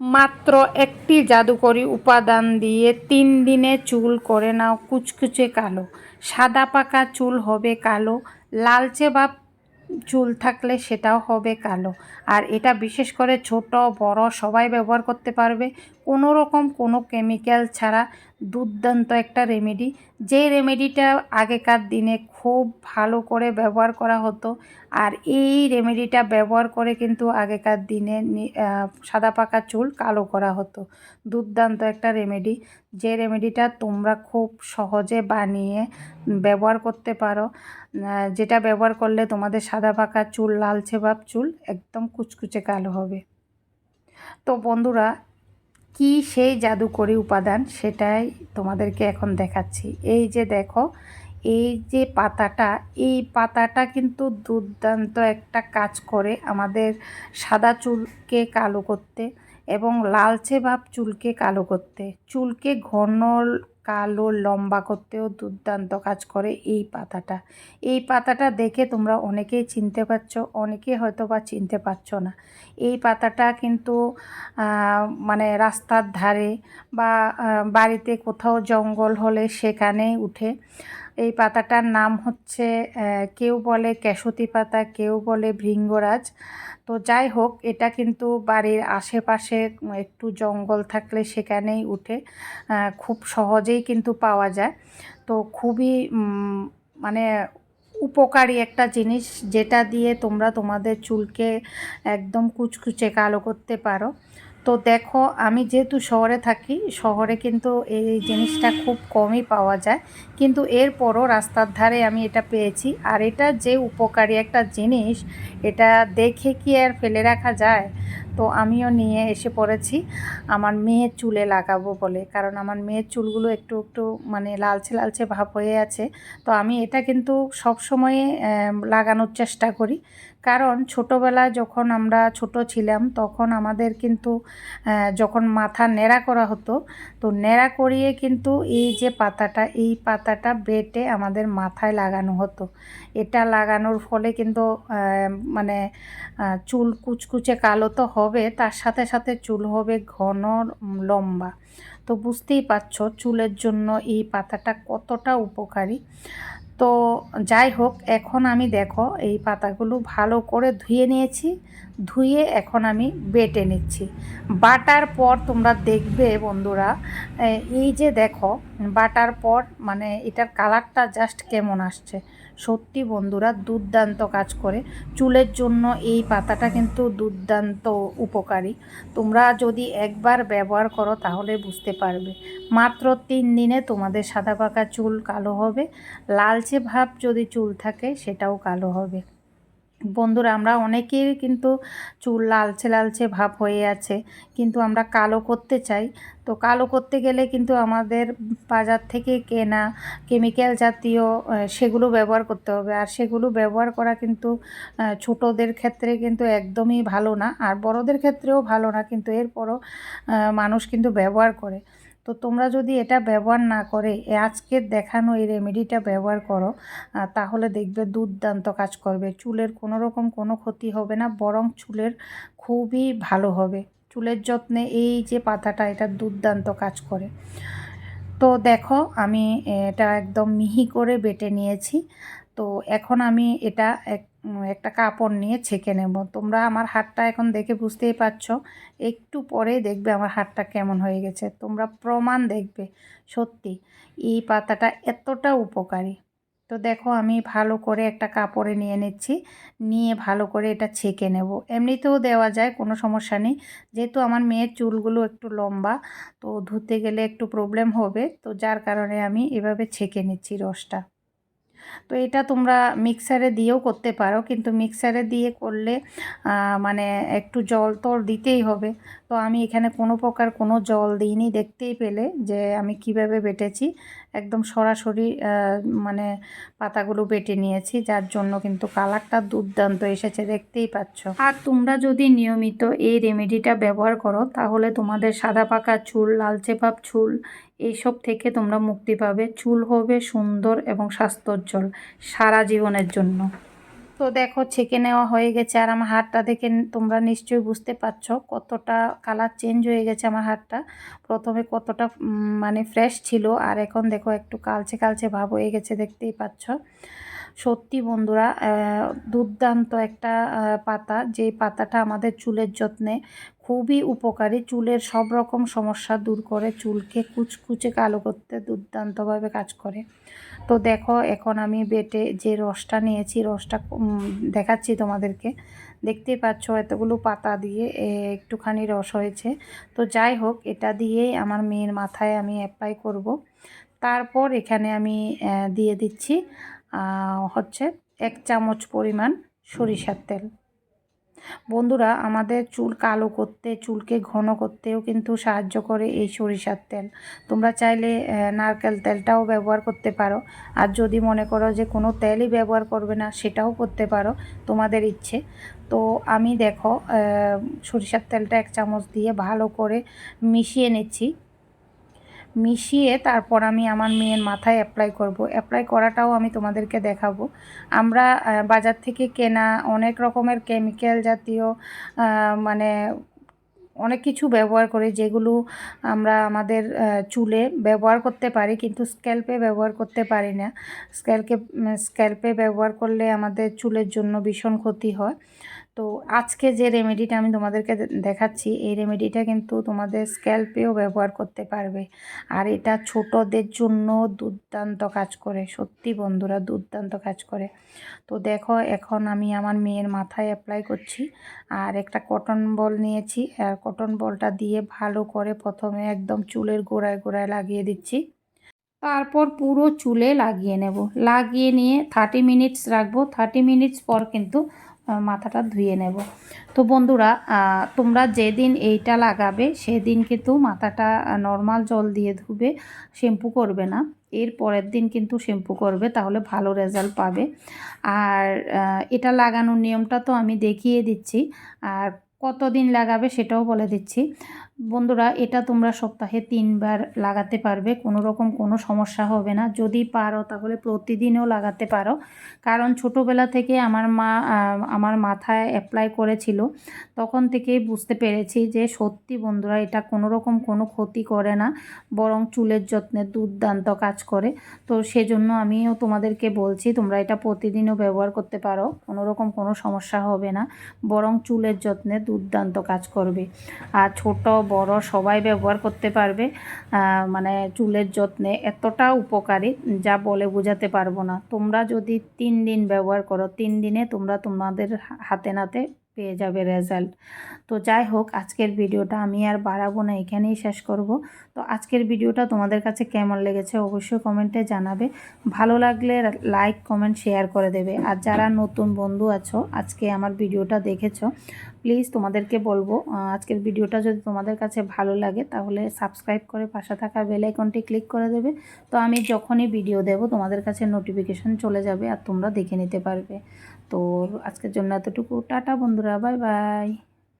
মাত্র একটি জাদুকরি উপাদান দিয়ে তিন দিনে চুল করে নাও, কুচকুচে কালো। সাদা পাকা চুল হবে কালো, লালচে বা চুল থাকলে সেটাও হবে কালো। আর এটা বিশেষ করে ছোট, বড় সবাই ব্যবহার করতে পারবে। কোনো রকম কোনো কেমিক্যাল ছাড়া দুর্দান্ত একটা রেমেডি যে রেমেডিটা আগেকার দিনে খুব ভালো করে ব্যবহার করা হতো, আর এই রেমেডিটা ব্যবহার করে কিন্তু আগেকার দিনে সাদা পাকা চুল কালো করা হতো। দুর্দান্ত একটা রেমেডি যে রেমেডিটা তোমরা খুব সহজে বানিয়ে ব্যবহার করতে পারো। যেটা ব্যবহার করলে তোমাদের সাদা পাকা চুল, লালচে ভাব চুল একদম কুচকুচে কালো হবে। তো বন্ধুরা, কি সেই জাদুকরি উপাদান সেটাই তোমাদেরকে এখন দেখাচ্ছি। এই যে দেখো, এই যে পাতাটা, এই পাতাটা কিন্তু দুর্দান্ত একটা কাজ করে আমাদের সাদা চুলকে কালো করতে এবং লালচে ভাব চুলকে কালো করতে। চুলকে ঘন কালো, লম্বা করতেও দুর্দান্ত কাজ করে এই পাতাটা। এই পাতাটা দেখে তোমরা অনেকেই চিনতে পারছ অনেকে হয়তো বা চিনতে পারছ না। এই পাতাটা কিন্তু মানে রাস্তার ধারে বা বাড়িতে কোথাও জঙ্গল হলে সেখানে উঠে। এই পাতাটার নাম হচ্ছে কেউ বলে ক্যাসতি পাতা, কেউ বলে ভৃঙ্গরাজ। তো যাই হোক, এটা কিন্তু বাড়ির আশেপাশে একটু জঙ্গল থাকলে সেখানেই উঠে খুব সহজেই কিন্তু পাওয়া যায়। তো খুবই মানে উপকারী একটা জিনিস, যেটা দিয়ে তোমরা তোমাদের চুলকে একদম কুচকুচে কালো করতে পারো। তো দেখো, আমি যেহেতু শহরে থাকি, শহরে কিন্তু এই জিনিসটা খুব কমই পাওয়া যায়। কিন্তু এরপরও রাস্তার ধারে আমি এটা পেয়েছি। আর এটা যে উপকারী একটা জিনিস, এটা দেখে কি আর ফেলে রাখা যায়? তো আমিও নিয়ে এসে পড়েছি। আমার মেয়ের চুলে লাগাবো বলে, কারণ আমার মেয়ের চুলগুলো একটু একটু মানে লালচে লালচে ভাব হয়ে আছে। তো আমি এটা কিন্তু সব সময়ে লাগানোর চেষ্টা করি। কারণ ছোটোবেলায় যখন আমরা ছোট ছিলাম, তখন আমাদের কিন্তু যখন মাথা নেড়া করা হতো, তো নেড়া করিয়ে কিন্তু এই যে পাতাটা, এই পাতাটা বেটে আমাদের মাথায় লাগানো হতো। এটা লাগানোর ফলে কিন্তু মানে চুল কুচকুচে কালো তো হবে তার সাথে সাথে চুল হবে ঘন লম্বা। তো বুঝতেই পারছ চুলের জন্য এই পাতাটা কতটা উপকারী। তো যাই হোক, এখন আমি দেখো এই পাতাগুলো ভালো করে ধুয়ে নিয়েছি, ধুয়ে এখন আমি বেটে নিচ্ছি। বাটার পর তোমরা দেখবে বন্ধুরা এই যে দেখো, বাটার পর মানে এটার কালারটা জাস্ট কেমন আসছে। সত্যি বন্ধুরা দুর্দান্ত কাজ করে। চুলের জন্য এই পাতাটা কিন্তু দুর্দান্ত উপকারী। তোমরা যদি একবার ব্যবহার করো তাহলে বুঝতে পারবে। মাত্র তিন দিনে তোমাদের সাদা পাকা চুল কালো হবে। লালচে ভাব যদি চুল থাকে সেটাও কালো হবে। বন্ধুরা, আমরা অনেকেই কিন্তু চুল লালচে লালচে ভাব হয়ে আছে, কিন্তু আমরা কালো করতে চাই। তো কালো করতে গেলে কিন্তু আমাদের বাজার থেকে কেনা কেমিক্যাল জাতীয় সেগুলো ব্যবহার করতে হবে। আর সেগুলো ব্যবহার করা কিন্তু ছোটোদের ক্ষেত্রে কিন্তু একদমই ভালো না, আর বড়দের ক্ষেত্রেও ভালো না, কিন্তু এরপরও মানুষ কিন্তু ব্যবহার করে। তো তোমরা যদি এটা ব্যবহার না করে আজকের দেখানো এই রেমেডিটা ব্যবহার করো তাহলে দেখবে দুর্দান্ত কাজ করবে। চুলের কোনো রকম কোনো ক্ষতি হবে না, বরং চুলের খুবই ভালো হবে। চুলের যত্নে এই যে পাতাটা, এটা দুর্দান্ত কাজ করে। তো দেখো, আমি এটা একদম মিহি করে বেটে নিয়েছি। তো এখন আমি এটা এক একটা কাপড় নিয়ে ছেঁকে নেব। তোমরা আমার হাতটা এখন দেখে বুঝতেই পারছ, একটু পরে দেখবে আমার হাতটা কেমন হয়ে গেছে। তোমরা প্রমাণ দেখবে, সত্যি। এই পাতাটা এতটা উপকারী। তো দেখো, আমি ভালো করে একটা কাপড়ে নিয়ে নিচ্ছি, নিয়ে ভালো করে এটা ছেঁকে নেব। এমনিতেও দেওয়া যায়, কোনো সমস্যা নেই। যেহেতু আমার মেয়ের চুলগুলো একটু লম্বা, তো ধুতে গেলে একটু প্রবলেম হবে। তো যার কারণে আমি এভাবে ছেঁকে নিচ্ছি রসটা। তো এটা তোমরা মিক্সারে দিয়েও করতে পারো। কিন্তু মিক্সারে দিয়ে করলে মানে একটু জল তোর দিতেই হবে। তো আমি এখানে কোনো প্রকার কোনো জল দিইনি। দেখতেই পেলে যে আমি কীভাবে বেটেছি। একদম সরাসরি মানে পাতাগুলো বেটে নিয়েছি, যার জন্য কিন্তু কালারটা দুর্দান্ত এসেছে, দেখতেই পাচ্ছ। আর তোমরা যদি নিয়মিত এই রেমেডিটা ব্যবহার করো, তাহলে তোমাদের সাদা পাকা চুল, লালচে পাপ চুল, এইসব থেকে তোমরা মুক্তি পাবে। চুল হবে সুন্দর এবং স্বাস্থ্যোজ্জ্বল সারা জীবনের জন্য। তো দেখো ছেঁকে নেওয়া হয়ে গেছে আর আমার হাতটা দেখে তোমরা নিশ্চয়ই বুঝতে পারছ কতটা কালার চেঞ্জ হয়ে গেছে আমার হাতটা। প্রথমে কতটা মানে ফ্রেশ ছিল আর এখন দেখো একটু কালচে কালচে ভাব হয়ে গেছে দেখতেই পাচ্ছ। সত্যি বন্ধুরা দুর্দান্ত একটা পাতা। যে পাতাটা আমাদের চুলের যত্নে খুবই উপকারী। চুলের সব রকম সমস্যা দূর করে, চুলকে কুচকুচে কালো করতে দুর্দান্তভাবে কাজ করে। তো দেখো, এখন আমি বেটে যে রসটা নিয়েছি, রসটা দেখাচ্ছি তোমাদেরকে। দেখতেই পাচ্ছ এতগুলো পাতা দিয়ে একটুখানি রস হয়েছে। তো যাই হোক, এটা দিয়েই আমার মেয়ের মাথায় আমি অ্যাপ্লাই করব। তারপর এখানে আমি দিয়ে দিচ্ছি হচ্ছে এক চামচ পরিমাণ সরিষার তেল। বন্ধুরা, আমাদের চুল কালো করতে, চুলকে ঘন করতেও কিন্তু সাহায্য করে এই সরিষার তেল। তোমরা চাইলে নারকেল তেলটাও ব্যবহার করতে পারো। আর যদি মনে করো যে কোনো তেলই ব্যবহার করবে না, সেটাও করতে পারো, তোমাদের ইচ্ছে। তো আমি দেখো সরিষার তেলটা এক চামচ দিয়ে ভালো করে মিশিয়ে নিচ্ছি। মিশিয়ে তারপর আমি আমার মেয়ের মাথায় অ্যাপ্লাই করব। অ্যাপ্লাই করাটাও আমি তোমাদেরকে দেখাবো। আমরা বাজার থেকে কেনা অনেক রকমের কেমিক্যাল জাতীয় মানে অনেক কিছু ব্যবহার করি, যেগুলো আমরা আমাদের চুলে ব্যবহার করতে পারি, কিন্তু স্ক্যাল্পে ব্যবহার করতে পারি না। স্ক্যাল্পে স্ক্যাল্পে ব্যবহার করলে আমাদের চুলের জন্য ভীষণ ক্ষতি হয়। তো আজকে যে রেমেডিটা আমি তোমাদেরকে দেখাচ্ছি, এই রেমেডিটা কিন্তু তোমাদের স্ক্যাল্পেও ব্যবহার করতে পারবে। আর এটা ছোটদের জন্য দুর্দান্ত কাজ করে, সত্যি বন্ধুরা দুর্দান্ত কাজ করে। তো দেখো, এখন আমি আমার মেয়ের মাথায় অ্যাপ্লাই করছি, আর একটা কটন বল নিয়েছি, আর কটন বলটা দিয়ে ভালো করে প্রথমে একদম চুলের গোড়ায় গোড়ায় লাগিয়ে দিচ্ছি। তারপর পুরো চুলে লাগিয়ে নেব। লাগিয়ে নিয়ে থার্টি মিনিটস রাখব। থার্টি মিনিটস পর কিন্তু মাথাটা ধুয়ে নেব। তো বন্ধুরা তোমরা যেদিন এইটা লাগাবে, সেদিন কিন্তু মাথাটা নর্মাল জল দিয়ে ধুবে শ্যাম্পু করবে না। এর পরের দিন কিন্তু শ্যাম্পু করবে, তাহলে ভালো রেজাল্ট পাবে। আর এটা লাগানোর নিয়মটা তো আমি দেখিয়ে দিচ্ছি। আর কতদিন লাগাবে সেটাও বলে দিচ্ছি। বন্ধুরা, এটা তোমরা সপ্তাহে তিনবার লাগাতে পারবে, কোনো রকম কোনো সমস্যা হবে না। যদি পারো তাহলে প্রতিদিনও লাগাতে পারো। কারণ ছোটোবেলা থেকে আমার মা আমার মাথায় অ্যাপ্লাই করেছিল, তখন থেকেই বুঝতে পেরেছি যে সত্যি বন্ধুরা, এটা কোনো রকম কোনো ক্ষতি করে না, বরং চুলের যত্নে দুর্দান্ত কাজ করে। তো সেজন্য আমিও তোমাদেরকে বলছি, তোমরা এটা প্রতিদিনও ব্যবহার করতে পারো, কোনো রকম কোনো সমস্যা হবে না, বরং চুলের যত্নে দুর্দান্ত কাজ করবে। আর ছোট বড় সবাই ব্যবহার করতে পারবে মানে চুলের যত্নে এতটা উপকারী যা বলে বোঝাতে পারব না। তোমরা যদি তিন দিন ব্যবহার করো, তিন দিনে তোমরা তোমাদের হাতে নাতে পেয়ে যাবে রেজাল্ট তো যাই হোক, আজকের ভিডিওটা আমি আর বাড়াবো না, এখানেই শেষ করব। তো আজকের ভিডিওটা তোমাদের কাছে কেমন লেগেছে অবশ্যই কমেন্টে জানাবে। ভালো লাগলে লাইক কমেন্ট শেয়ার করে দেবে। আর যারা নতুন বন্ধু আছো, আজকে আমার ভিডিওটা দেখেছ প্লিজ তোমাদেরকে বলব আজকের ভিডিওটা যদি তোমাদের কাছে ভালো লাগে, তাহলে সাবস্ক্রাইব করে পাশে থাকা বেল আইকনটি ক্লিক করে দেবে। তো আমি যখনই ভিডিও দেব, তোমাদের কাছে নোটিফিকেশন চলে যাবে আর তোমরা দেখে নিতে পারবে। তো আজকের জন্য এতটুকু। টাটা বন্ধুরা বাই বাই।